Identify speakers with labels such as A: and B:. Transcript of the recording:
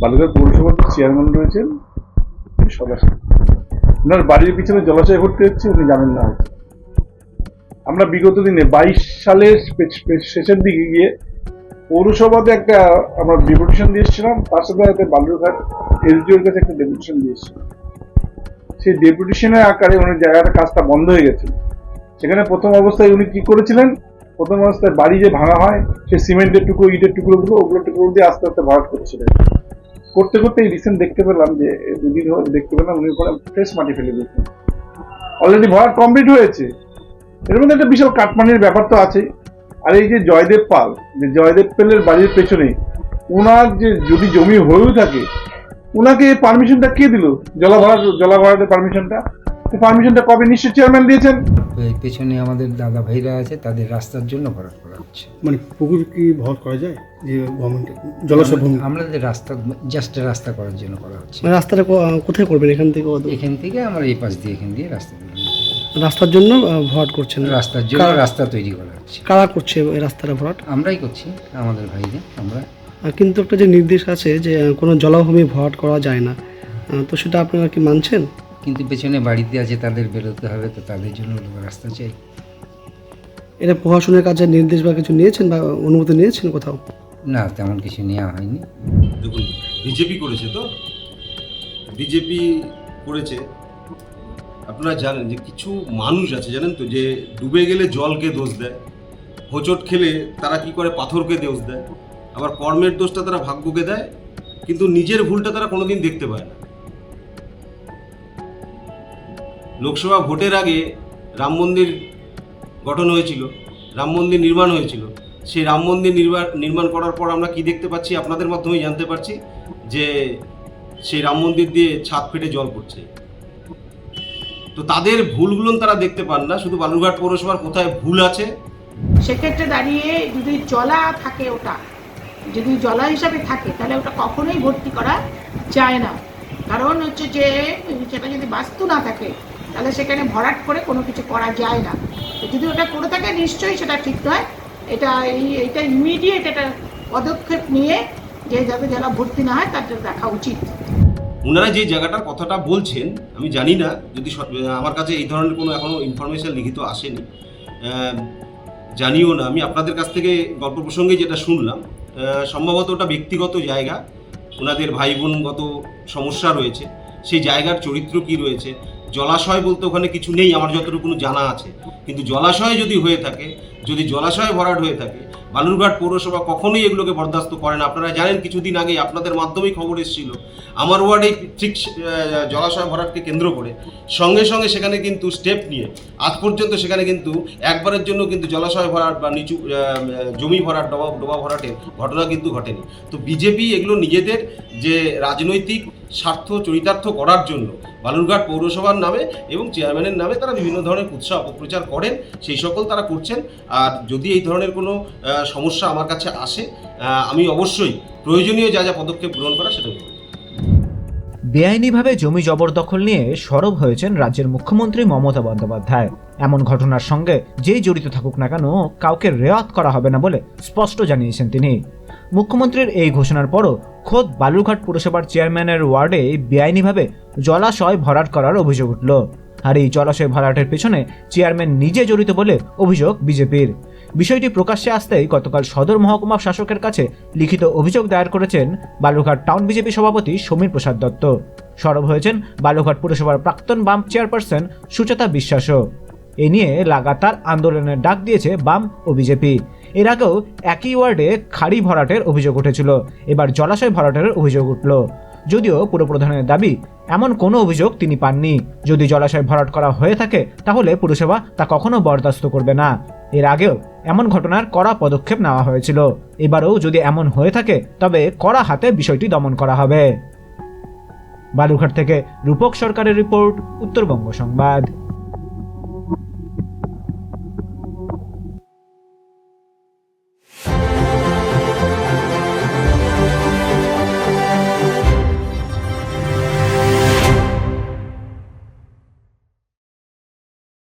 A: বালুরঘাট পৌরসভার চেয়ারম্যান রয়েছেন উনি ওনার বাড়ির পিছনে জলাশয় ভর্তি হচ্ছে, উনি জানেন না আমরা বিগত দিনে বাইশ সালের শেষের দিকে গিয়ে পৌরসভাতে একটা আমরা ডেপুটেশন দিয়েছিলাম তার সাথে সাথে বালুরঘাট এসডিওর কাছে একটা ডেপুটেশন দিয়েছিলাম সেই ডেপুটেশনের আকারে ওনার জায়গাটা কাজটা বন্ধ হয়ে গেছিল সেখানে প্রথম অবস্থায় উনি কি করেছিলেন? প্রথম অবস্থায় বাড়ি যে ভাঙা হয় সে সিমেন্টের টুকরো, ইটের টুকরোগুলো ওগুলো টুকরো দিয়ে আস্তে আস্তে ভরাট করছিলেন। করতে করতে এই রিসেন্ট দেখতে পেলাম যে দুদিন দেখতে পেলাম উনি ওখানে ফ্রেশ মাটি ফেলে দিয়েছেন। অলরেডি ভরাট কমপ্লিট হয়েছে। এর মধ্যে একটা বিশাল কাটমানির ব্যাপার তো আছে আর এই যে জয়দেব পাল, যে জয়দেব পালের বাড়ির পেছনে ওনার যে যদি জমি হয়েও থাকে ওনাকে পারমিশনটা কে দিল? জলা জলাভরাটের পারমিশনটা পারমিশনটা কবে নিশ্চয় চেয়ারম্যান দিয়েছেন।
B: এই পেছনে আমাদের দাদা ভাইরা আছে তাদের রাস্তার জন্য ভরাট করা হচ্ছে।
C: মানে পুকুর কি ভর করা যায়? যে গভর্নমেন্ট জলাশয় ভূমি?
B: আমাদের রাস্তা জাস্ট রাস্তা করার জন্য করা হচ্ছে।
C: মানে রাস্তাটা কোথায় করবেন? এখান থেকে
B: এখান থেকে আমরা এই পাশ দিয়ে এখান দিয়ে রাস্তা
C: রাস্তার জন্য ভরাট করছেন?
B: রাস্তার জন্য রাস্তা তৈরি করা হচ্ছে।
C: কারা করছে এই রাস্তাটা ভরাট?
B: আমরাই করছি আমাদের ভাইরা আমরা।
C: কিন্তু একটা যে নির্দেশ আছে যে কোনো জলাভূমি ভরাট করা যায় না তো সেটা আপনারা কি মানছেন?
B: কিন্তু পেছনে বাড়িতে আছে তাদের বেরোতে হবে তো তাদের জন্য রাস্তা চাই।
C: এটা প্রশাসনের কাজে নির্দেশ বা কিছু নিয়েছেন বা অনুমতি নিয়েছেন কোথাও?
B: না তেমন কিছু নেওয়া হয়নি।
D: দেখুন বিজেপি করেছে তো? বিজেপি করেছে। আপনারা জানেন যে কিছু মানুষ আছে জানেন তো যে ডুবে গেলে জলকে দোষ দেয়। হোঁচট খেলে তারা কি করে? পাথরকে দোষ দেয়। আবার কর্মের দোষটা তারা ভাগ্যকে দেয়। কিন্তু নিজের ভুলটা তারা কোনোদিন দেখতে পায় না। লোকসভা ভোটের আগে রাম মন্দির গঠন হয়েছিল, রাম মন্দির নির্মাণ হয়েছিল। সেই রাম মন্দির নির্মাণ করার পর আমরা কি দেখতে পাচ্ছি আপনাদের মাধ্যমেই জানতে পারছি যে সেই রাম মন্দির দিয়ে ছাদ ফেটে জল পড়ছে। তো তাদের ভুলগুলো তারা দেখতে পান না, শুধু বালুরঘাট পৌরসভার কোথায় ভুল আছে?
E: সেক্ষেত্রে দাঁড়িয়ে যদি জলা থাকে ওটা, যদি জলা হিসাবে থাকে, তাহলে ওটা কখনোই ভর্তি করা যায় না। কারণ হচ্ছে যে, সেটা যদি বাস্তু না থাকে তাহলে সেখানে ভরাট করে কোনো কিছু করা যায় না। যদি ওটা করে থাকে, নিশ্চয়ই সেটা ঠিক নয়। এটা এই, এটা ইমিডিয়েট এটা পদক্ষেপ নিয়ে যে যাতে যারা ভর্তি না হয় জন্য দেখা উচিত।
D: ওনারা যে জায়গাটার কথাটা বলছেন, আমি জানি না, যদি আমার কাছে এই ধরনের কোনো এখনও ইনফরমেশন লিখিত আসেনি। জানিও না, আমি আপনাদের কাছ থেকে গল্প প্রসঙ্গে যেটা শুনলাম সম্ভবত ওটা ব্যক্তিগত জায়গা। ওনাদের ভাই বোনগত সমস্যা রয়েছে। সেই জায়গার চরিত্র কি রয়েছে? জলাশয় বলতে ওখানে কিছু নেই, আমার যতটুকু জানা আছে। কিন্তু জলাশয় যদি হয়ে থাকে, যদি জলাশয় ভরাট হয়ে থাকে, বালুরঘাট পৌরসভা কখনোই এগুলোকে বরদাস্ত করে না। আপনারা জানেন, কিছুদিন আগে আপনাদের মাধ্যমেই খবর এসেছিল, আমার ওয়ার্ডে ঠিক জলাশয় ভরাটকে কেন্দ্র করে, সঙ্গে সঙ্গে সেখানে কিন্তু স্টেপ নিয়ে, আজ পর্যন্ত সেখানে কিন্তু একবারের জন্য কিন্তু জলাশয় ভরাট বা নিচু জমি ভরাট, ডোবা ডোবা ভরাটের ঘটনা কিন্তু ঘটেনি। তো বিজেপি এগুলো নিজেদের যে রাজনৈতিক স্বার্থ চরিতার্থ করার জন্য বালুরঘাট পৌরসভার নামে এবং চেয়ারম্যানের নামে তারা বিভিন্ন ধরনের উৎসাহ অপপ্রচার করেন, সেই সকল তারা করছেন। আর যদি এই ধরনের কোনো সমস্যা আমার কাছে আসে আমি অবশ্যই প্রয়োজনীয় যা যা পদক্ষেপ গ্রহণ করা সেটা
F: বেআইনিভাবে জমি জবরদখল নিয়ে সরব হয়েছেন রাজ্যের মুখ্যমন্ত্রী মমতা বন্দ্যোপাধ্যায়। এমন ঘটনার সঙ্গে যেই জড়িত থাকুক না কেন, কাউকে রেয়াত করা হবে না বলে স্পষ্ট জানিয়েছেন তিনি। মুখ্যমন্ত্রীর এই ঘোষণার পরও খোদ বালুরঘাট পুরসভার চেয়ারম্যানের ওয়ার্ডে বেআইনিভাবে জলাশয় ভরাট করার অভিযোগ উঠল। আর এই জলাশয় ভরাটের পেছনে চেয়ারম্যান নিজে জড়িত বলে অভিযোগ বিজেপির। বিষয়টি প্রকাশ্যে আসতেই গতকাল সদর মহকুমা শাসকের কাছে লিখিত অভিযোগ দায়ের করেছেন বালুরঘাট টাউন বিজেপি সভাপতি সমীর প্রসাদ দত্ত। সরব হয়েছেন বালুরঘাট পুরসভার প্রাক্তন বাম চেয়ারপারসন সুচেতা বিশ্বাসও। এ নিয়ে লাগাতার আন্দোলনের ডাক দিয়েছে বাম ও বিজেপি। এর আগেও একই ওয়ার্ডে খাড়ি ভরাটের অভিযোগ উঠেছিল। এবার জলাশয় ভরাটের অভিযোগ উঠল। যদিও পুরপ্রধানের দাবি, এমন কোনো অভিযোগ তিনি পাননি। যদি জলাশয় ভরাট করা হয়ে থাকে, তাহলে পুরসভা তা কখনো বরদাস্ত করবে না। এর আগেও এমন ঘটনার কড়া পদক্ষেপ নেওয়া হয়েছিল। এবারও যদি এমন হয়ে থাকে, তবে কড়া হাতে বিষয়টি দমন করা হবে। বালুরঘাট থেকে রূপক সরকারের রিপোর্ট, উত্তরবঙ্গ সংবাদ।